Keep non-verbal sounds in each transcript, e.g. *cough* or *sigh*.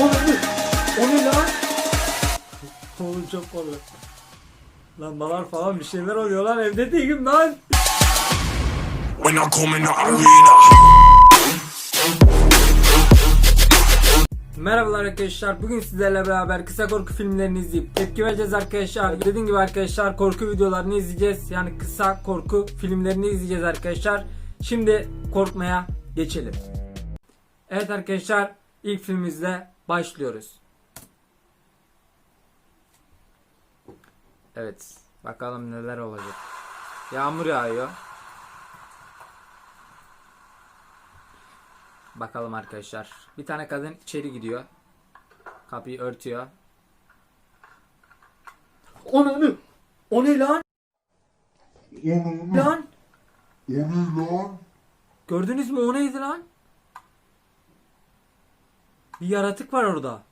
O ne? O ne lan? Oğlum çok korkuyorum. Lambalar falan bir şeyler oluyor lan evde değilim lan. When I come in the arena. Merhabalar arkadaşlar. Bugün sizlerle beraber kısa korku filmlerini izleyip tepki vereceğiz arkadaşlar. Dediğim gibi arkadaşlar korku videolarını izleyeceğiz. Yani kısa korku filmlerini izleyeceğiz arkadaşlar. Şimdi korkmaya geçelim. Evet arkadaşlar ilk filmimizle başlıyoruz. Evet bakalım neler olacak. Yağmur yağıyor. Bakalım arkadaşlar. Bir tane kadın içeri gidiyor. Kapıyı örtüyor. Ananı! O ne lan? Onu Lan! onu lan. Gördünüz mü o neydi lan? Bir yaratık var orada.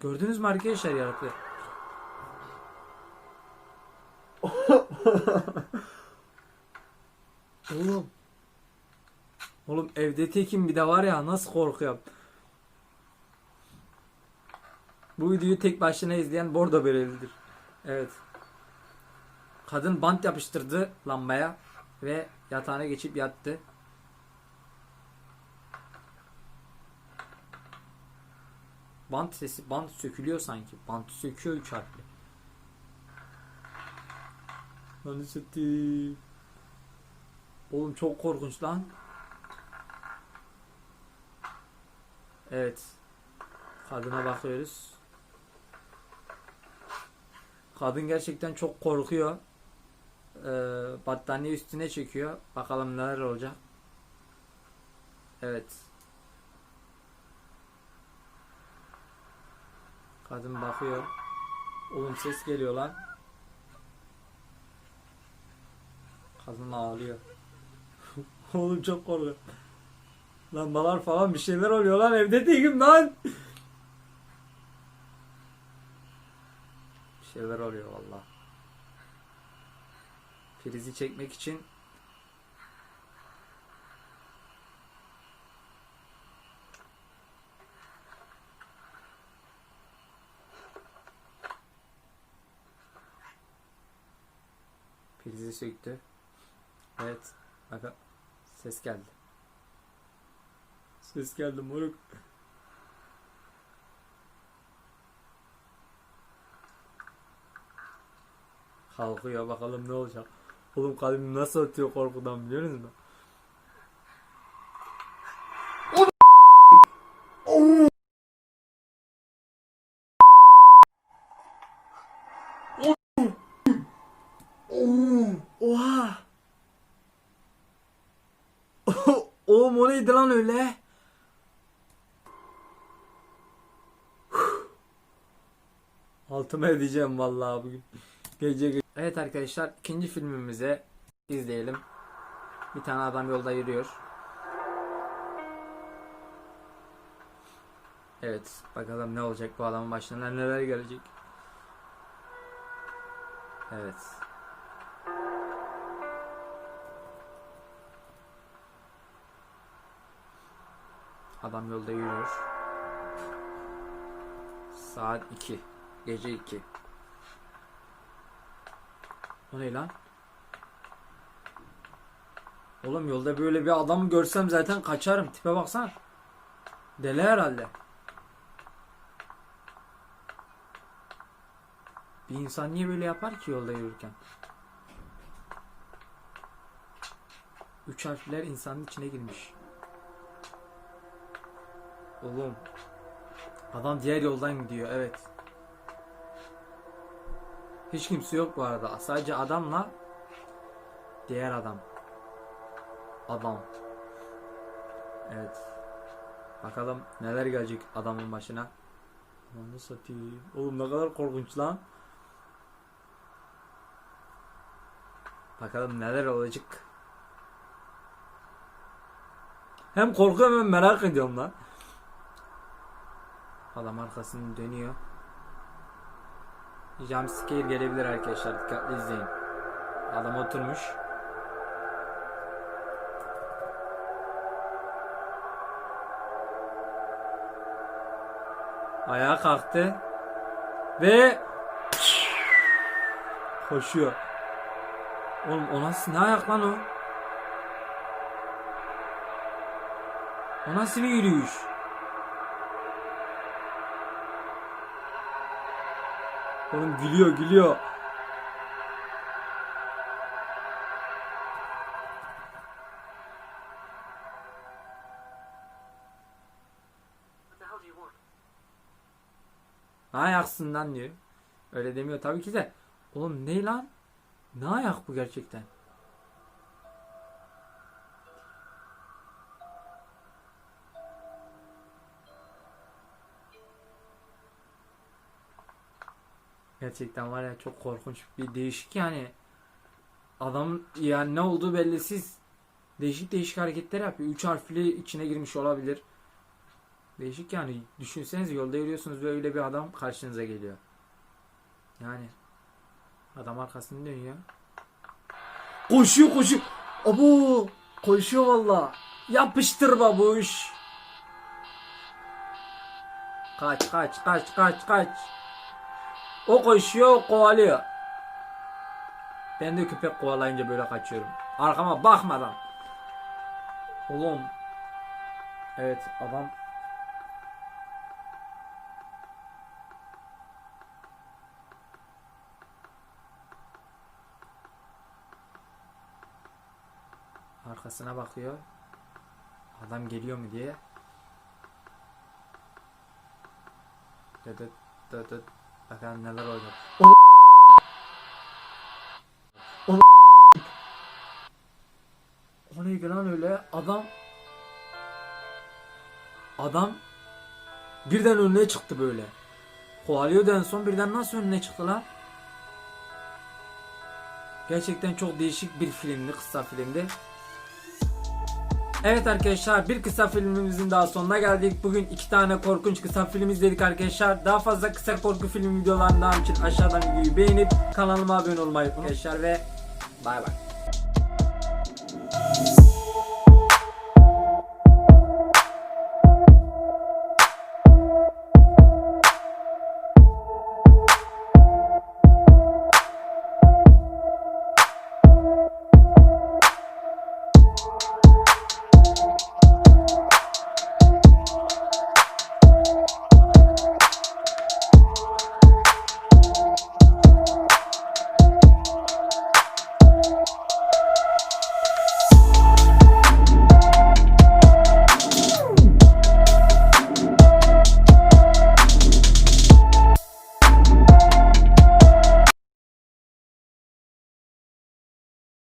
Gördünüz mü arkadaşlar yaratığı? *laughs* Oğlum. Oğlum evde tekim bir de var ya nasıl korkuyorum. Bu videoyu tek başına izleyen bordo berelidir. Evet. Kadın bant yapıştırdı lambaya ve yatağına geçip yattı. Bant sesi, bant sökülüyor sanki. Bant söküyor üç harfli. Lan. Oğlum çok korkunç lan. Evet. Kadına bakıyoruz. Kadın gerçekten çok korkuyor. Ee, battaniye üstüne çekiyor. Bakalım neler olacak. Evet. Kadın bakıyor. Oğlum ses geliyor lan. Kadın ağlıyor. *laughs* Oğlum çok korkuyorum. Lambalar falan bir şeyler oluyor lan evde değilim lan. Bir şeyler oluyor valla. Prizi çekmek için prizi söktü. Evet. Bakın ses geldi. Ses geldi moruk. Kalkıyor bakalım ne olacak. Oğlum kalbim nasıl atıyor korkudan biliyor musunuz? Oha! Oğlum o neydi lan öyle? Altıma edeceğim vallahi bugün. Gece ge- Evet arkadaşlar ikinci filmimize izleyelim. Bir tane adam yolda yürüyor. Evet bakalım ne olacak bu adamın başına neler gelecek. Evet. Adam yolda yürüyor. Saat 2. Gece 2. O ne lan? Oğlum yolda böyle bir adam görsem zaten kaçarım. Tipe baksana. Deli herhalde. Bir insan niye böyle yapar ki yolda yürürken? Üç harfler insanın içine girmiş. Oğlum. Adam diğer yoldan gidiyor evet. Hiç kimse yok bu arada. Sadece adamla diğer adam. Adam. Evet. Bakalım neler gelecek adamın başına. Onu satayım. Oğlum ne kadar korkunç lan. Bakalım neler olacak. Hem korkuyorum hem merak ediyorum lan. Adam arkasını dönüyor. Jumpscare gelebilir arkadaşlar. Dikkatli izleyin. Adam oturmuş. Ayağa kalktı. Ve koşuyor. Oğlum o nasıl ne ayak lan o? O nasıl bir yürüyüş? Oğlum gülüyor gülüyor. Ayaksın lan diyor. Öyle demiyor tabii ki de. Oğlum ne lan? Ne ayak bu gerçekten? Gerçekten var ya çok korkunç bir değişik yani. Adam yani ne olduğu bellisiz. Değişik değişik hareketler yapıyor. Üç harfli içine girmiş olabilir. Değişik yani. Düşünsenize yolda yürüyorsunuz ve öyle bir adam karşınıza geliyor. Yani. Adam arkasını dönüyor. Koşuyor koşuyor. Abo. Koşuyor valla. Yapıştır babuş. Kaç kaç kaç kaç kaç. O koşuyor kovalıyor. Ben de köpek kovalayınca böyle kaçıyorum. Arkama bakmadan. Oğlum. Evet adam arkasına bakıyor. Adam geliyor mu diye. Dıdıt dıdıt. Bakalım neler olacak. O O O neydi lan öyle? Adam Adam birden önüne çıktı böyle. Kovalıyordu son birden nasıl önüne çıktı lan? Gerçekten çok değişik bir filmdi, kısa filmdi. Evet arkadaşlar bir kısa filmimizin daha sonuna geldik. Bugün iki tane korkunç kısa film izledik arkadaşlar. Daha fazla kısa korku film videolarından için aşağıdan videoyu beğenip kanalıma abone olmayı arkadaşlar ve bay bay.